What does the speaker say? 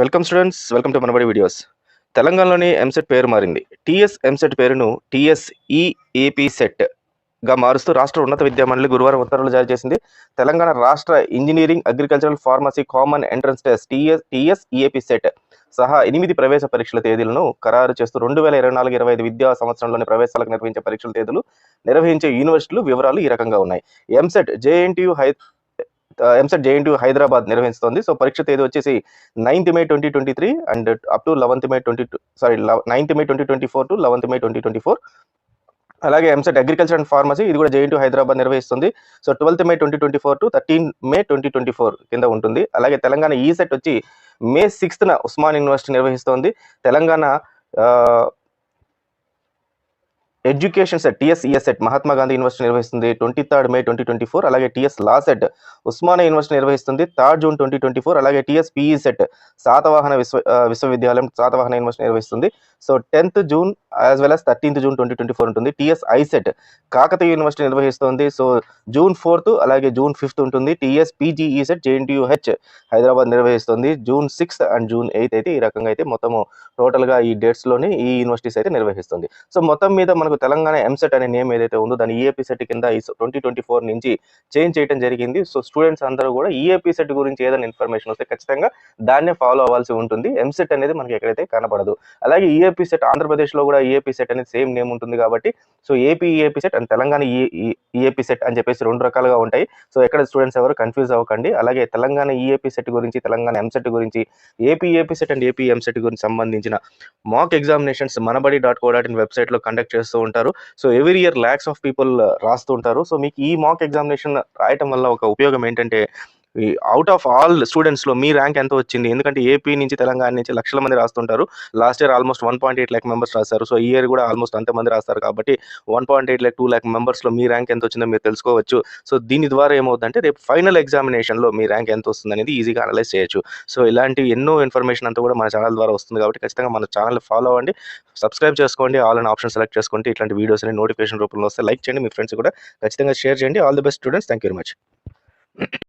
Welcome students welcome to Manabadi videos తెలంగాణలోని EAMCET పేరు మారింది. టీఎస్ ఎంసెట్ పేరును టీఎస్ సెట్గా మారుస్తూ రాష్ట్ర ఉన్నత విద్యా మండలి గురువారం ఉత్తర్వులు జారీ చేసింది. తెలంగాణ రాష్ట్ర engineering agricultural pharmacy common entrance test TS TS CET సహా ఎనిమిది ప్రవేశ పరీక్షల తేదీలను ఖరారు చేస్తూ రెండు వేల ఇరవై నాలుగు ఇరవై ఐదు విద్యా సంవత్సరంలోని ప్రవేశాలకు నిర్వహించే పరీక్షల తేదీలు నిర్వహించే యూనివర్సిటీలు వివరాలు ఈ రకంగా ఉన్నాయి. ఎంసెట్ జేఎన్టీయు హై ఎంసెట్ జేఎన్టీయు హైదరాబాద్ నిర్వహిస్తోంది. సో పరీక్ష తేదీ వచ్చేసి ninth May twenty twenty three and up to eleventh May twenty two sorry ninth May twenty twenty four to eleventh May twenty twenty four. అలాగే ఎంసెట్ అగ్రికల్చర్ అండ్ ఫార్మసీ ఇది కూడా JNT Hyderabad నిర్వహిస్తుంది. So twelfth May twenty twenty four to thirteen May twenty twenty four కింద ఉంటుంది. అలాగే తెలంగాణ ఈ set వచ్చి మే సిక్స్త్న Osman university నిర్వహిస్తోంది. Telangana education CET TS ES CET Mahatma Gandhi university నిర్వహిస్తుంది twenty third May twenty twenty four అలాగే TS law CET Osmania university నిర్వహిస్తుంది third June twenty twenty four అలాగే టిఎస్ పిఈ సెట్ శాతవాహన విశ్వ విశ్వవిద్యాలయం శాతవాహన యూనివర్సిటీ నిర్వహిస్తుంది. So tenth June as well as thirteenth June twenty twenty four ఉంటుంది. TS ICET Kakatiya university నిర్వహిస్తుంది. So June fourth అలాగే June fifth ఉంటుంది. TS PGE CET JNTUH Hyderabad నిర్వహిస్తుంది. June sixth and June eighth అయితే ఈ రకంగా అయితే మొత్తము టోటల్గా ఈ డేట్స్లోని ఈ యూనివర్సిటీస్ అయితే నిర్వహిస్తుంది. సో మొత్తం మీద మనకు తెలంగాణ ఎంసెట్ అనే నేమ్ ఏదైతే ఉందో దాని ఈఏపీ సెట్ కింద ఈ ట్వంటీ ట్వంటీ ఫోర్ నుంచి చేంజ్ చేయడం జరిగింది. సో స్టూడెంట్స్ అందరూ కూడా ఈఏపీ సెట్ గురించి ఏదైనా ఇన్ఫర్మేషన్ వస్తే ఖచ్చితంగా దాన్నే ఫాలో అవ్వాల్సి ఉంటుంది. ఎంసెట్ అనేది మనకి ఎక్కడైతే కనపడదు. అలాగే ఈఏపీ సెట్ ఆంధ్రప్రదేశ్లో కూడా ఈఏపీ సెట్ అనేది సేమ్ నేమ్ ఉంటుంది కాబట్టి so AP EAP CET and Telangana EAP CET అని చెప్పేసి రెండు రకాలుగా ఉంటాయి. సో ఎక్కడ స్టూడెంట్స్ ఎవరు కన్ఫ్యూజ్ అవ్వకండి. అలాగే తెలంగాణ ఈఏపీ సెట్ గురించి తెలంగాణ ఎంసెట్ గురించి AP AP CET and AP EAMCET గురించి సంబంధించిన mock examinations Manabadi dot co dot in వెబ్సైట్లో కండక్ట్ చేస్తూ ఉంటారు. So every year lakhs of people రాస్తూ ఉంటారు. సో మీకు ఈ మాక్ ఎగ్జామినేషన్ రాయటం వల్ల ఒక ఉపయోగం ఏంటంటే అవుట్ ఆఫ్ ఆల్ స్టూడెంట్స్లో మీ ర్యాంక్ ఎంత వచ్చింది? ఎందుకంటే ఏపీ నుంచి తెలంగాణ నుంచి లక్షల మంది రాస్తుంటారు. Last year almost one point eight lakh members రాస్తారు సో ఈ ఇయర్ కూడా ఆల్మోస్ట్ అంతమంది రాస్తారు కాబట్టి one point eight lakh two lakh మెంబర్స్లో మీ ర్యాంక్ ఎంత వచ్చిందో మీరు తెలుసుకోవచ్చు. సో దీని ద్వారా ఏమవుతుందంటే రేపు ఫైనల్ ఎగ్జామినేషన్లో మీ ర్యాంక్ ఎంత వస్తుంది అనేది ఈజీగా అనలైజ్ చేయొచ్చు. సో ఇలాంటి ఎన్నో ఇన్ఫర్మేషన్ అంతా కూడా మన ఛానల్ ద్వారా వస్తుంది కాబట్టి ఖచ్చితంగా మన ఛానల్ ఫాలో అవ్వండి. సబ్స్క్రైబ్ చేసుకోండి. ఆల్ అండ్ ఆప్షన్ సెలెక్ట్ చేసుకోండి ఇట్లాంటి వీడియోస్ అని నోటిఫికేషన్ రూపంలో వస్తే లైక్ చేయండి. మీ ఫ్రెండ్స్ కూడా ఖచ్చితంగా షేర్ చేయండి. All the best students thank you very much